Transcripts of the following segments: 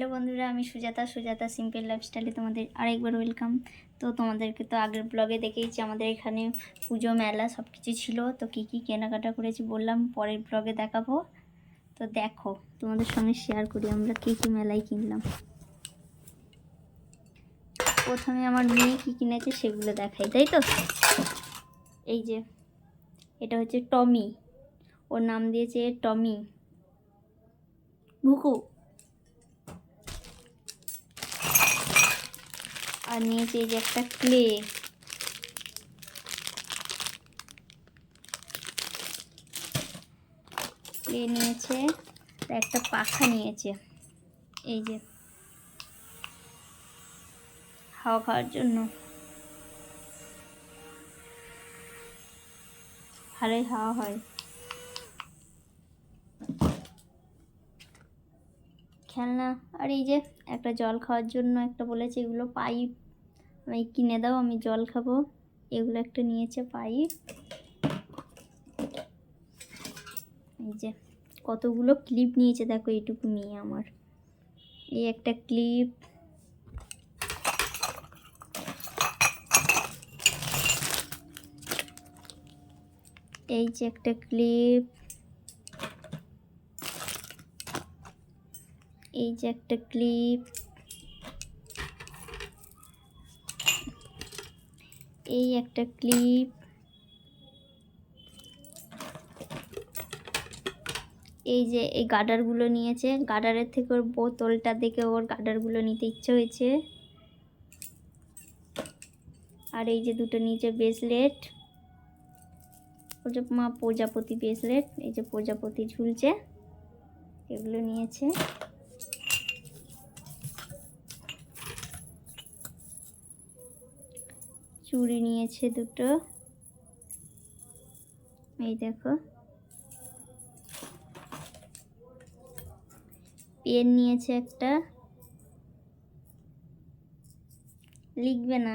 Hello বন্ধুরা, আমি Sujata. Sujata simple লাইফস্টাইলে তোমাদের আরেকবার ওয়েলকাম তো তোমাদেরকে তো আগের ব্লগে দেখেইছি, আমাদের এখানে পুজো, মেলা সব কিছু ছিল। তো কী কী কেনাকাটা করেছি বললাম, পরের ব্লগে দেখাবো। তো দেখো, তোমাদের সঙ্গে শেয়ার করি আমরা কী কী মেলায় কিনলাম। প্রথমে আমার মেয়ে কী কিনেছে সেগুলো দেখাই, তাই তো? এই যে, এটা হচ্ছে টমি। ওর নাম দিয়েছে টমি। ভুকু। আর নিয়েছে এই যে একটা ক্লে। ক্লে নিয়েছে একটা পাখা নিয়েছে। এই যে, হাওয়া খাওয়ার জন্য। ভালোই হাওয়া হয়। খেলনা। আর এই যে একটা জল খাওয়ার জন্য একটা বলেছে, এগুলো পাইপ। আমি কিনে দাও, আমি জল খাব। এগুলো একটা নিয়েছে পাইপ। এই যে কতগুলো ক্লিপ নিয়েছে, দেখো এইটুকু নিয়ে আমার। এই একটা ক্লিপ। এই যে একটা ক্লিপ। এই যে একটা ক্লিপ। এই একটা ক্লিপ। এই যে এই গার্ডারগুলো নিয়েছে। গার্ডারের থেকে ওর বোতলটা দেখে ওর গার্ডারগুলো নিতে ইচ্ছে হয়েছে। আর এই যে দুটো নিচে ব্রেসলেট। মা প্রজাপতি ব্রেসলেট, এই যে প্রজাপতি ঝুলছে, এগুলো নিয়েছে। চুড়ি নিয়েছে দুটো। এই দেখো। পেন নিয়েছে একটা। লিখবে না।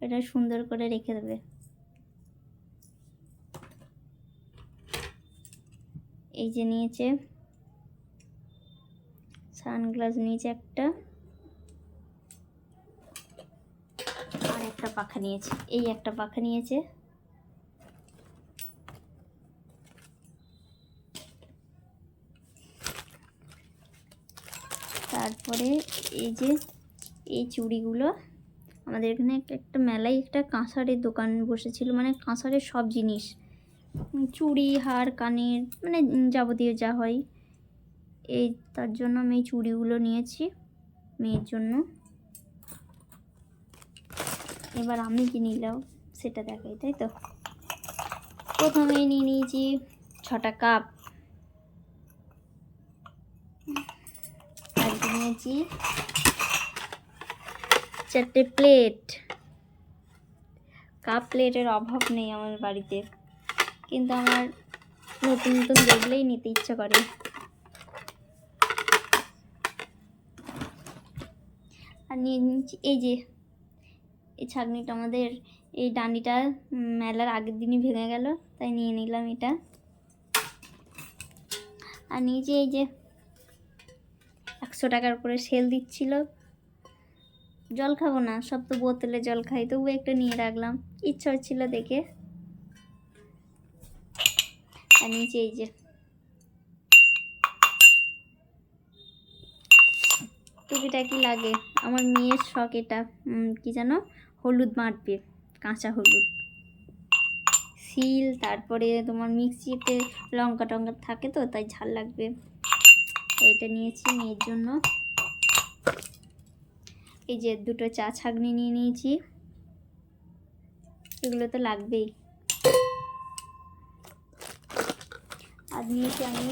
এটা সুন্দর করে রেখে দেবে। এই যে নিয়েছে। সানগ্লাস নিয়েছে একটা আর একটা পাখা নিয়েছে। এই একটা পাখা নিয়েছে। তারপরে এই যে এই চুড়িগুলো, আমাদের এখানে একটা- মেলায় একটা কাঁসারের দোকান বসেছিল মানে কাঁসারের সব জিনিস। চুড়ি, হার, কানের মানে যাবতীয় যা হয়। এই তার জন্য আমি এই চুড়িগুলো নিয়েছি মেয়ের জন্য। এবার আমি কি নিলাম? সেটা দেখাই, তাই তো? প্রথমেই নিয়ে নিয়েছি ছটা কাপ। আর নিয়েছি চারটে প্লেট কাপ প্লেটের অভাব নেই আমার বাড়িতে। কিন্তু আমার নতুন নতুন দেখলেই নিতে ইচ্ছা করে। আর নিয়ে নিয়েছি এই যে এই ছাগনিটা আমাদের এই ডান্ডিটা মেলার আগের দিনই ভেঙে গেল, তাই নিয়ে নিলাম এটা। আর নিচে এই যে একশো টাকার করে সেল দিচ্ছিল। জল খাব না, সব তো বোতলে জল খাই তবু একটা নিয়ে রাখলাম। ইচ্ছা হচ্ছিল দেখে। আর নিচে এই যে টুকিটাকি লাগে? আমার মেয়ের শখ এটা কি জানো? হলুদ মাটবে কাঁচা হলুদ। শিল তারপরে তোমার মিক্সিতে লঙ্কা টঙ্কা থাকে তো, তাই ঝাল লাগবে। এইটা নিয়েছি মেয়ের জন্য। এই যে দুটো চা ছাগনি নিয়ে নিয়েছি। এগুলো তো লাগবেই। আর নিয়েছি আমি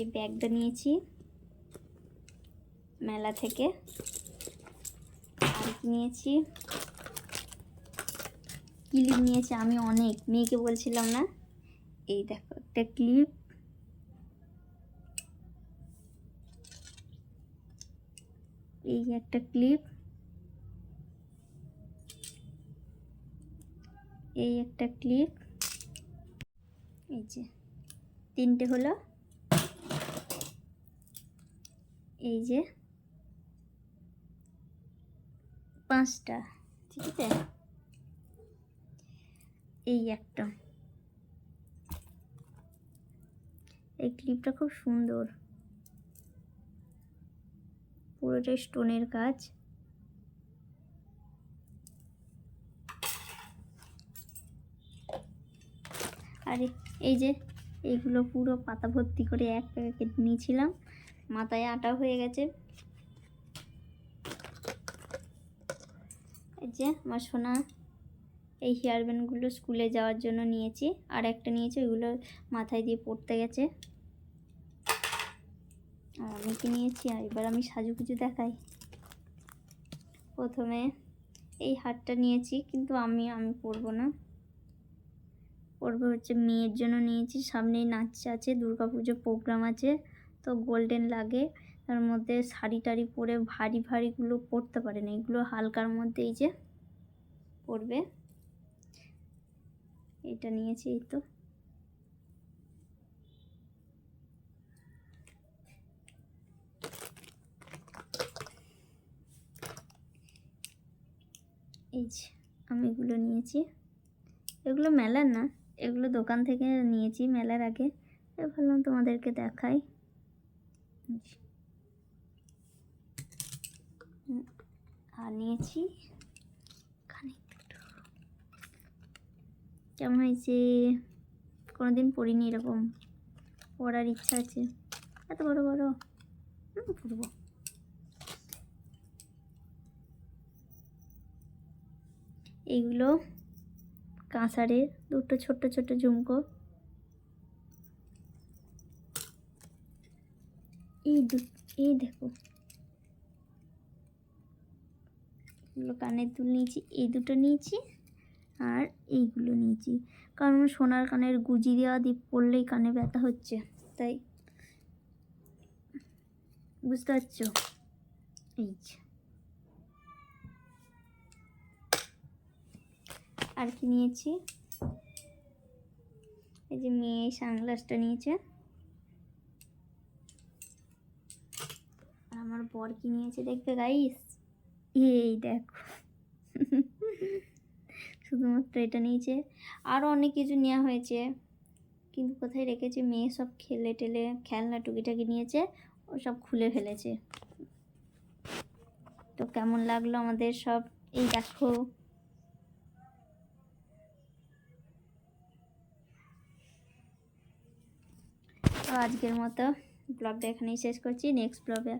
এই ব্যাগটা নিয়েছি মেলা থেকে। নিয়েছি। ক্লিপ নিয়েছি আমি অনেক। মেয়েকে বলছিলাম না? এই দেখো, একটা ক্লিপ। এই একটা ক্লিপ। এই একটা ক্লিপ। এই যে, তিনটে হলো। এই যে। পাঁচটা। ঠিক আছে? এই একটা। এই ক্লিপটা খুব সুন্দর। পুরোটাই স্টোনের কাজ। আর, এই যে, এইগুলো পুরো পাতা ভর্তি করে এক প্যাকেট নিয়েছিলাম। মাথায় আটা হয়ে গেছে। যে আমার সোনা, এই হেয়ার ব্যান্ডগুলো স্কুলে যাওয়ার জন্য নিয়েছি। আর একটা নিয়েছি, ওইগুলো মাথায় দিয়ে পড়তে গেছে। আমি কি নিয়েছি? আর এবার আমি সাজুগুজু দেখাই। প্রথমে এই হারটা নিয়েছি, কিন্তু আমি আমি পরবো না। পরবো হচ্ছে মেয়ের জন্য নিয়েছি। সামনেই নাচ আছে দুর্গা পুজো প্রোগ্রাম আছে, তো গোল্ডেন লাগে। তার মধ্যে শাড়ি টাড়ি পরে ভারী ভারীগুলো পরতে পারে না এগুলো হালকার মধ্যে এই যে পরবে। এটা নিয়েছি এই তো। এই যে আমি এগুলো নিয়েছি। এগুলো মেলার না, এগুলো দোকান থেকে নিয়েছি মেলার আগে। ভাবলাম তোমাদেরকে দেখাই। আর নিয়েছি। খানিক। কেমন হয়েছে? কোনোদিন পড়িনি এরকম। পড়ার ইচ্ছা আছে। এত বড় বড়। পড়ব। এইগুলো কাঁসারের দুটো ছোট্ট ছোট্ট ঝুমকো। এই এই দেখো এগুলো কানের দুল নিয়েছি, এই দুটো নিয়েছি আর এইগুলো নিয়েছি। কারণ সোনার কানের গুজি দেওয়া দিয়ে পড়লেই কানে ব্যথা হচ্ছে, তাই। বুঝতে পারছ? এই আর কি নিয়েছি? এই যে মেয়ে সানগ্লাসটা নিয়েছে। আর আমার বর কি নিয়েছে দেখবে গাইস এই দেখো। শুধুমাত্র এটা নিয়েছে আরও অনেক কিছু নেওয়া হয়েছে। কিন্তু কোথায় রেখেছে? মেয়ে সব খেলে টেলে খেলনা টুকিটাকি নিয়েছে ও সব খুলে ফেলেছে। তো কেমন লাগল আমাদের সব? এই দেখো। তো আজকের মতো ব্লগটা এখানেই শেষ করছি। নেক্সট ব্লগে